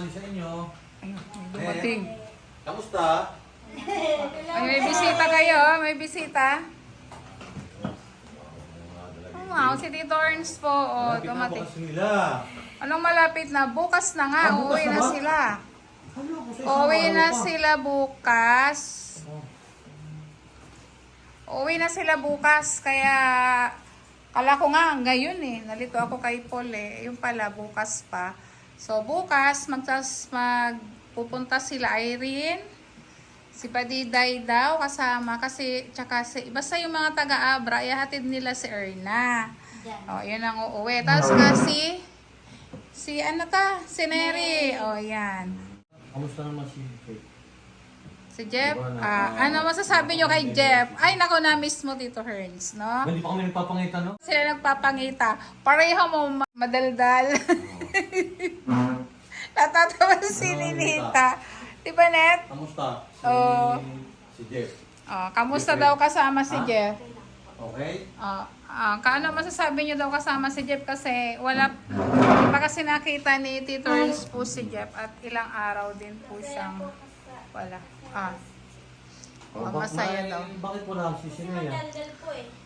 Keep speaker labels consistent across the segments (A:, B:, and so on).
A: tanghali sa inyo.
B: May dumating.
A: Kamusta?
B: Ay, may bisita kayo, may bisita. Oh, wow, si Tito Ernst po, oh,
A: Malapit na
B: dumating.
A: bukas nila.
B: Anong malapit na? Bukas na nga,
A: Ah, bukas
B: uuwi
A: na
B: na
A: ba?
B: sila.
A: Ano, kung sa isang
B: Uuwi
A: araw
B: na
A: pa.
B: sila bukas.
A: Oh.
B: Uuwi na sila bukas, kaya kala ko nga ngayon eh. Nalito ako kay Paul eh. Yung pala, bukas pa. So bukas, magtas, magpupunta sila Irene, si Padiday daw kasama kasi tsaka si, basta yung mga taga-abra, ihatid nila si Erna. O, yun ang uuwi. Tapos nga si, si ano ta? Si Neri. O, yan.
A: Kamusta naman si Faith?
B: Si Jeff,
A: Diba na-
B: ah, ano masasabi nyo kay Jeff? Ay, nako na miss mo Tito Hearns, no?
A: Hindi pa kami nagpapangita, no?
B: Sila nagpapangita. Pareho mo ma- madaldal. Natatawa si Ninita. Di ba, Net?
A: Kamusta? Si,
B: Oo.
A: si Jeff.
B: Oh, kamusta daw kasama si
A: Ha?
B: Jeff?
A: Okay?
B: Oh, ah, kaano masasabi niyo daw kasama si Jeff kasi wala hindi pa kasi nakita ni Tito Hearns po si Jeff at ilang araw din po siyang wala. Ah. Oh, masaya
A: may-
B: daw.
A: Bakit wala si Sinea?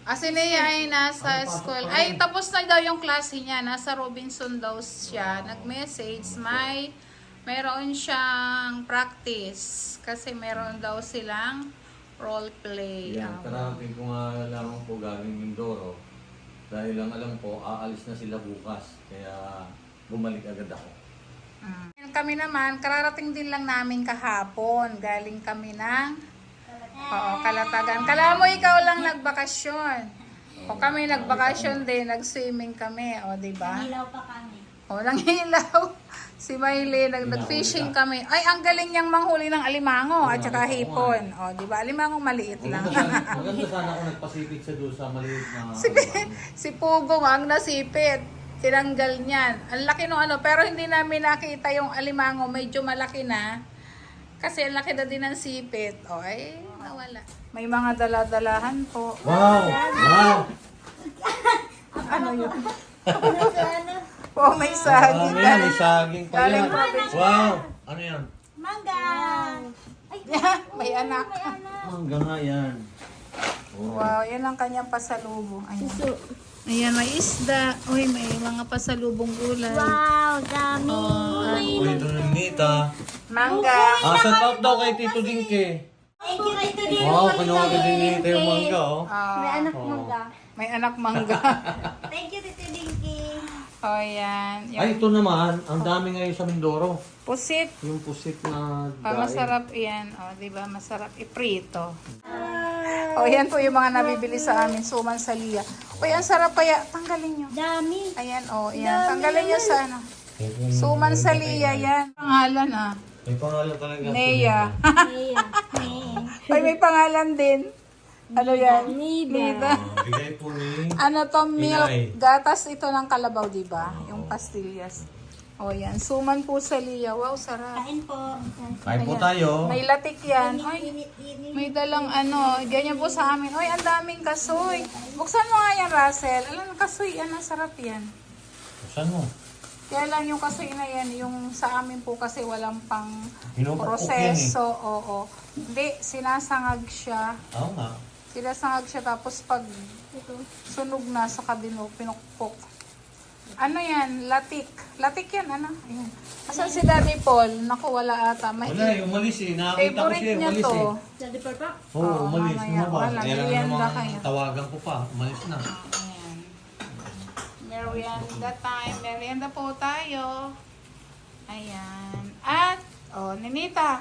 B: Ah, si Nea ay nasa
A: Ay, pasok
B: school.
A: pa
B: Ay, tapos na daw yung klase niya. Nasa Robinson daw siya. Nag-message. May, meron siyang practice. Kasi meron daw silang role play.
A: Yan,
B: Ah,
A: kararating ko nga lamang po galing Mindoro. Dahil lang alam ko, aalis na sila bukas. Kaya bumalik agad ako.
B: mm. Kami naman, kararating din lang namin kahapon. Galing kami ng Oo, Kalatagan. Kala mo ikaw lang nagbakasyon. O kami nagbakasyon din, nag-swimming kami, o di ba?
C: Ilaw pa kami.
B: O, nang ilaw. Si Miley, nag, nag-fishing kami. Ay, ang galing niyang manghuli ng alimango at saka hipon. O, di ba? Alimango maliit lang.
A: Maganda sana, maganda sana ako nagpasipit sa doon sa maliit na...
B: si, si Pugong ang nasipit. Tinanggal niyan. Ang laki nung ano, pero hindi namin nakita yung alimango. Medyo malaki na. Kasi ang laki na din ng sipit. O, ay, nawala. May mga daladalahan po.
A: Wow! Wow!
B: Ano yun?
C: ano?
B: Po, may saging.
A: Ano yan? May saging pa
B: Galing
A: yan.
B: probinsya.
A: Wow! Ano yan?
C: Mangga! Ay,
B: may anak.
C: may anak.
A: Mangga nga yan. Oh.
B: Wow, yan ang kanyang pasalubong. Ayan. Ayan, may isda. Uy, may mga pasalubong gulay.
C: Wow, dami!
B: Oh,
A: Uy, ito na Nita.
B: Mangga.
A: Ah, shout out daw kay Tito Dinke.
C: Thank you kay Tudin.
A: Wow, ka din ni Nita yung mangga, oh.
B: Ah,
C: May anak
A: Oh.
C: mangga.
B: may anak mangga.
C: Thank you, Tito Dinky.
B: oh, yan. Yung
A: Ay, ito naman, ang dami ngayon sa Mindoro.
B: pusit.
A: Yung pusit na
B: Ah,
A: daing.
B: masarap yan. Oh, di ba? Masarap iprito. Oh, yan po yung mga nabibili sa amin. Suman sa liya. Uy, ang sarap kaya. Tanggalin nyo.
C: Dami.
B: Ayan, oh, yan. Tanggalin nyo sa ano. Suman sa liya, yan. Pangalan, ah.
A: May pangalan talaga.
B: Nea.
C: Maya.
B: Ay, may pangalan din. Ano yan?
C: Nida.
B: Nida.
A: Oh, bigay po ni...
B: Ano to, milk,
A: Inay.
B: gatas ito ng kalabaw, di ba? Yung pastillas. O yan, suman po sa liya. Wow, sarap.
C: Kain po.
A: Kain po tayo.
B: May latik yan. Ay, may dalang ano, ganyan po sa amin. Ay, ang daming kasoy. Buksan mo nga yan, Russell. Alam, kasoy, ano, sarap yan.
A: Saan mo?
B: Kaya lang yung kasoy na yan, yung sa amin po kasi walang pang
A: Pinupukpok
B: proseso. Oo. Hindi, sinasangag siya.
A: eh. Oo nga.
B: Sinasangag siya tapos pag
C: Ito.
B: sunog na sa kabino, pinukpok. Ano yan? Latik. Latik yan, ano? Ayan. Asan si Daddy Paul? Naku, wala ata. May
A: Wala, yung umalis eh. Nakakita ko
B: favorite
A: siya,
B: niya
A: umalis
B: to.
A: eh.
C: Daddy Papa?
A: Oo,
B: Oo,
A: umalis.
B: mamaya.
A: Lumabas.
B: Wala,
A: Kaya lang
B: merienda
A: naman
B: kayo.
A: tawagan ko pa. Umalis na.
B: Ayan. Merienda time. Merienda po tayo. Ayan. At, oh, Ninita.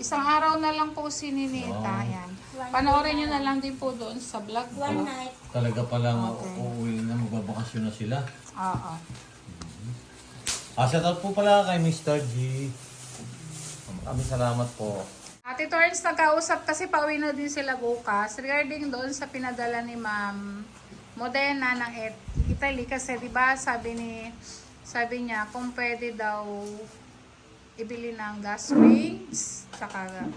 B: Isang araw na lang po si Ninita. Ayan. Panoorin nyo na lang din po doon sa vlog ko.
C: One night.
A: Talaga palang
B: Okay.
A: uuwi na, magbabakasyon na sila.
B: Oo.
A: Ah, shout out po pala kay Mr. G. Maraming salamat po.
B: Ate Torrance, nagkausap kasi pauwi na din sila bukas regarding doon sa pinadala ni Ma'am Modena ng Et- Italy kasi 'di ba sabi ni sabi niya kung pwede daw ibili ng gas rings saka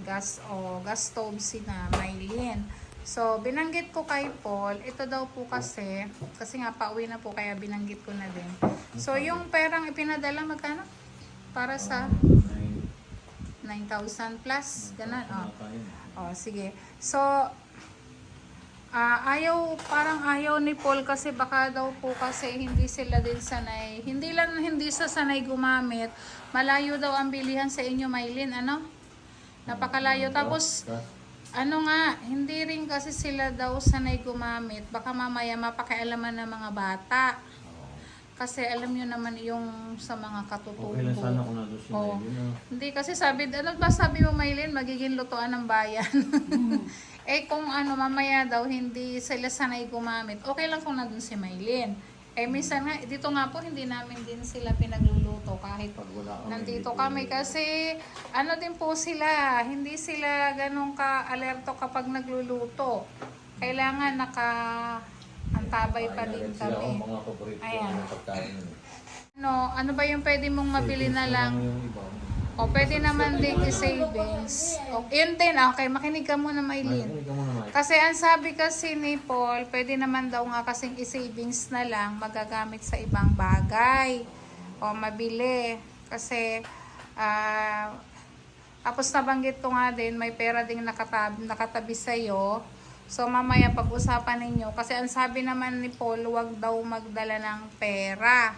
B: gas o gas stove si na Maylin. So, binanggit ko kay Paul, ito daw po kasi, kasi nga pauwi na po kaya binanggit ko na din. So, yung perang ipinadala, magkano? para sa
A: Nine.
B: 9,000 plus. Ganun, oh. Oh, sige. So, ah, ayaw, parang ayaw ni Paul kasi baka daw po kasi hindi sila din sanay. Hindi lang hindi sa sanay gumamit. Malayo daw ang bilihan sa inyo, Maylin, ano? Napakalayo. Tapos, ano nga, hindi rin kasi sila daw sanay gumamit. Baka mamaya mapakialaman ng mga bata. Kasi alam nyo naman yung sa mga katutubo.
A: Okay lang sana kung nandun si. Maylin. ah.
B: Hindi kasi sabi, ano ba sabi mo Maylin, magiging lutuan ng bayan. eh kung ano, mamaya daw hindi sila sanay gumamit, okay lang kung nandun si Maylin. Eh minsan nga, dito nga po hindi namin din sila pinagluluto kahit
A: Pag wala kami
B: nandito
A: dito,
B: kami kasi ano din po sila, hindi sila ganun ka-alerto kapag nagluluto. Kailangan naka antabay pa din
A: Sila
B: kami.
A: ang mga paborito
B: Ayan.
A: ng pagkain.
B: Ano, ano ba yung pwede mong mabili na lang? O, pwede naman din i-savings. O, yun din, okay, makinig ka muna,
A: Ay,
B: Maylin. Kasi ang sabi kasi ni Paul, pwede naman daw nga kasing i-savings na lang, magagamit sa ibang bagay. O, mabili. Kasi, ah, tapos nabanggit ko nga din, may pera ding nakatabi, nakatabi sa'yo. So, mamaya pag-usapan ninyo. Kasi ang sabi naman ni Paul, wag daw magdala ng pera.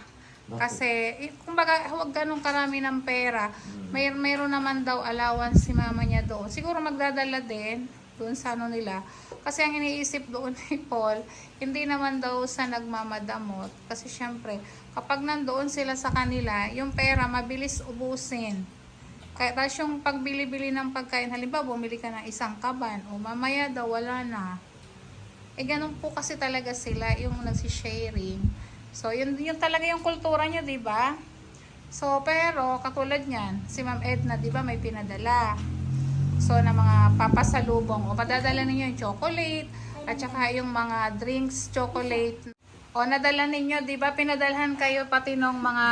B: Kasi, eh, kumbaga, huwag ganun karami ng pera. May, mayroon naman daw allowance si mama niya doon. Siguro magdadala din doon sa ano nila. Kasi ang iniisip doon ni Paul, hindi naman daw sa nagmamadamot. Kasi syempre, kapag nandoon sila sa kanila, yung pera mabilis ubusin. Kaya tapos yung pagbili-bili ng pagkain, halimbawa bumili ka ng isang kaban, o mamaya daw wala na. Eh ganun po kasi talaga sila, yung nagsisharing. So yun, yun talaga yung kultura nyo, di ba? So pero katulad niyan, si Ma'am Edna, di ba may pinadala. So na mga papasalubong, o padadala ninyo yung chocolate, at saka yung mga drinks, chocolate. O nadala ninyo, di ba pinadalhan kayo pati nung mga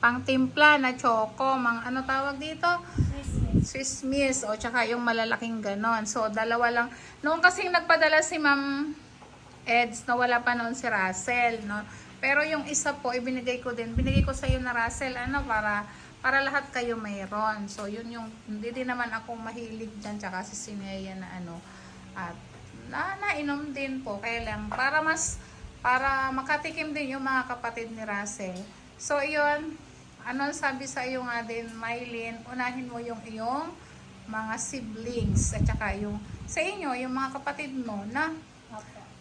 B: pangtimpla na choco, mga ano tawag dito? Swiss Miss o tsaka yung malalaking ganon. So, dalawa lang. Noong kasing nagpadala si Ma'am Eds, no, wala pa noon si Russell, no? Pero yung isa po, ibinigay ko din. Binigay ko sa iyo na Russell, ano, para para lahat kayo mayroon. So, yun yung, hindi din naman ako mahilig dyan, tsaka si Sineya na ano, at na, nainom din po. Kaya lang, para mas, para makatikim din yung mga kapatid ni Russell. So, yun, ano sabi sa iyo nga din, Mylene, unahin mo yung iyong mga siblings at saka yung sa inyo, yung mga kapatid mo na?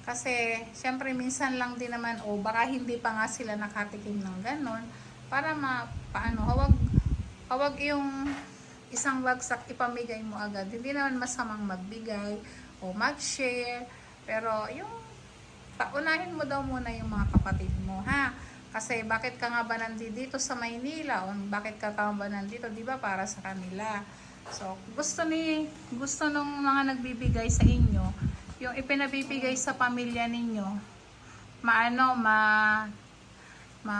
B: Kasi syempre minsan lang din naman o baka hindi pa nga sila nakatikim ng ganon para ma paano hawag hawag yung isang bagsak ipamigay mo agad. Hindi naman masamang magbigay o mag-share pero yung paunahin mo daw muna yung mga kapatid mo ha kasi bakit ka nga ba nandito sa Maynila? O bakit ka ka ba nandito di ba para sa kanila? So gusto ni gusto nung mga nagbibigay sa inyo yung ipinabibigay sa pamilya ninyo maano ma ma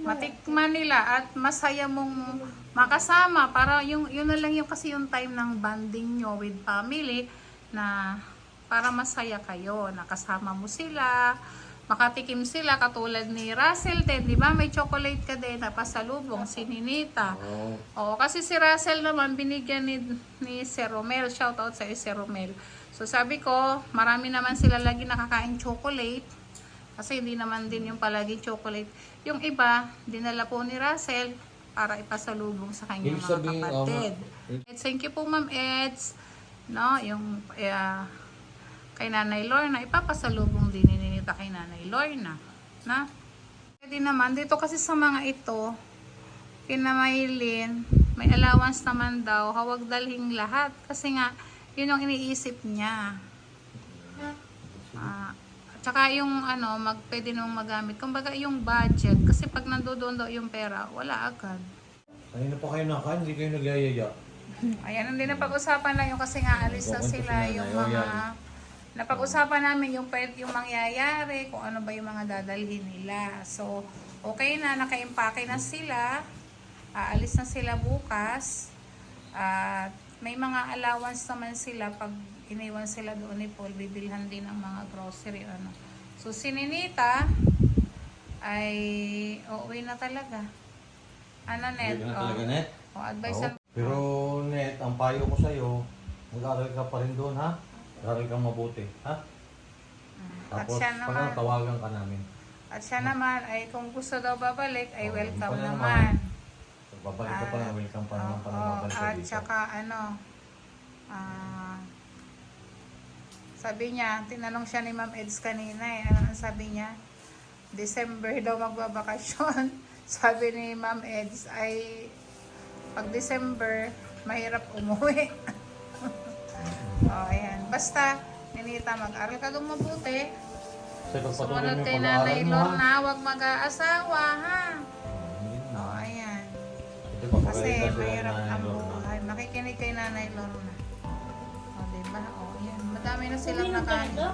B: matikman nila at masaya mong makasama para yung yun na lang yung kasi yung time ng bonding nyo with family na para masaya kayo nakasama mo sila makatikim sila katulad ni Russell din di ba may chocolate ka din na pasalubong si Ninita
A: Oo.
B: Oo, kasi si Russell naman binigyan ni, ni Sir Romel. Shout out sa Sir Romel. So sabi ko, marami naman sila lagi nakakain chocolate. Kasi hindi naman din yung palagi chocolate. Yung iba, dinala po ni Russell para ipasalubong sa kanyang mga
A: sabihin,
B: kapatid.
A: um,
B: thank you po Ma'am Eds. No, yung uh, kay Nanay Lorna, ipapasalubong din ni Ninita kay Nanay Lorna. Na? Pwede naman, dito kasi sa mga ito, kina Maylin, may allowance naman daw, hawag dalhing lahat. Kasi nga, yun ang iniisip niya. Ah, tsaka yung ano, mag, pwede nung magamit. Kumbaga yung budget, kasi pag nandoon daw yung pera, wala agad.
A: Kanina pa kayo nakain, hindi kayo nagyayaya.
B: Ayan, hindi na pag-usapan lang yung kasi nga alis na sila,
A: si
B: yung
A: nanay, o
B: mga... Napag-usapan namin yung pwede yung mangyayari, kung ano ba yung mga dadalhin nila. So, okay na, naka-impake na sila. Aalis na sila bukas. At may mga allowance naman sila pag iniwan sila doon ni Paul, bibilhan din ng mga grocery. Ano. So, si Ninita ay uuwi na talaga. Ano, Net?
A: Ka na
B: Oh.
A: talaga, Net?
B: O, advice
A: Oo. Pero, Net, ang payo ko sa'yo, mag-aaral ka pa rin doon, ha? Mag-aaral kang mabuti, ha?
B: At
A: Tapos,
B: siya
A: pag
B: naman,
A: tawagan ka namin.
B: at siya naman, ay kung gusto daw babalik, ay
A: Oo,
B: welcome
A: yun pa na
B: naman.
A: Babalik ka pa lang, welcome pa naman pa
B: Oo,
A: naman babalik ka
B: at
A: dito.
B: saka ano, ah, sabi niya, tinanong siya ni Ma'am Eds kanina eh, ano ang sabi niya? December daw magbabakasyon. sabi ni Ma'am Eds ay pag December, mahirap umuwi. oh, ayan. Basta, Ninita, mag-aral ka kung mabuti.
A: Pagpatuloy
B: Sumunod kay Nanay? Lorna, huwag mag-aasawa, ha?
A: Na.
B: Oh, ayan.
A: Kasi
B: mahirap
A: ng
B: ang buhay. Makikinig kay Nanay Lorna. O, diba? O, yan. Madami na silang nakain.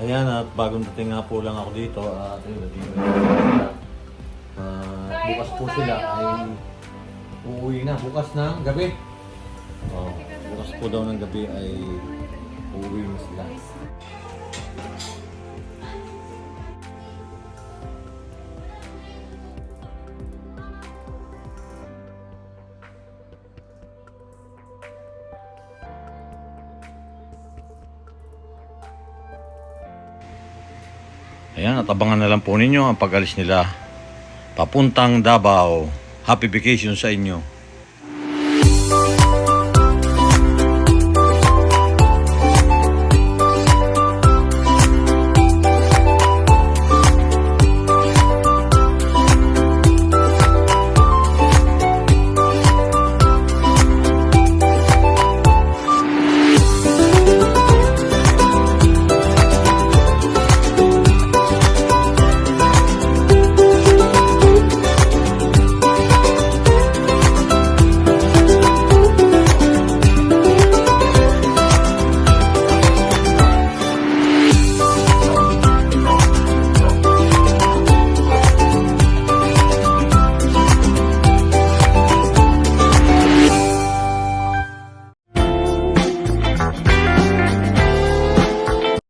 A: Ayan at bagong dating nga po lang ako dito at. Ah,
B: Kain
A: bukas
B: po
A: sila ay uuwi na. Bukas ng gabi. Oh, bukas po daw ng gabi ay uuwi na sila. Ayan, at abangan na lang po ninyo ang pag-alis nila papuntang Davao. Happy vacation sa inyo.